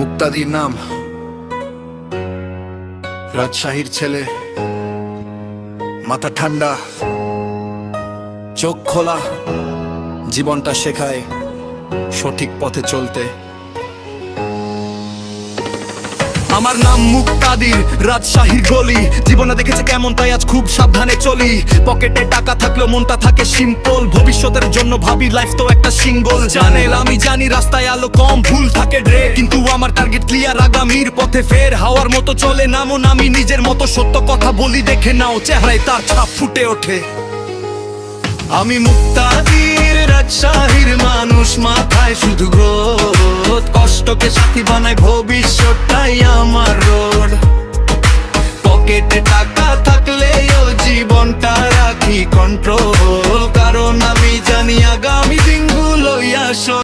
মুক্তাদির নাম। রাজশাহীর ছেলে। মাথা ঠান্ডা। চোখ খোলা। জীবনটা শেখায় সঠিক পথে চলতে। আমার নাম মুক্তাদির, রাজশাহীর গলি। জীবনে দেখেছে কেমন তাই আজ খুব সাবধানে চলি। পকেটে টাকা থাকলেও মনটা থাকে সিম্পল ভবিষ্যতের জন্য ভাবি লাইফ তো একটা সিঙ্গল জানেল আমি জানি রাস্তায় আলো কম, ভুল থাকে ড্রে কিন্তু আমার টার্গেট ক্লিয়ার আগামীর পথে ফের। হাওয়ার মতো চলে নামো আমি নিজের মতো। সত্য কথা বলি, দেখে নাও চেহারায় তার ছাপ ফুটে ওঠে। আমি মুক্তাদির, রাজশাহীর মানুষ, মাথায় শুধু গ্রোথ। কষ্টকে সাথী বানায় ভবিষ্যৎটাই কন্ট্রোল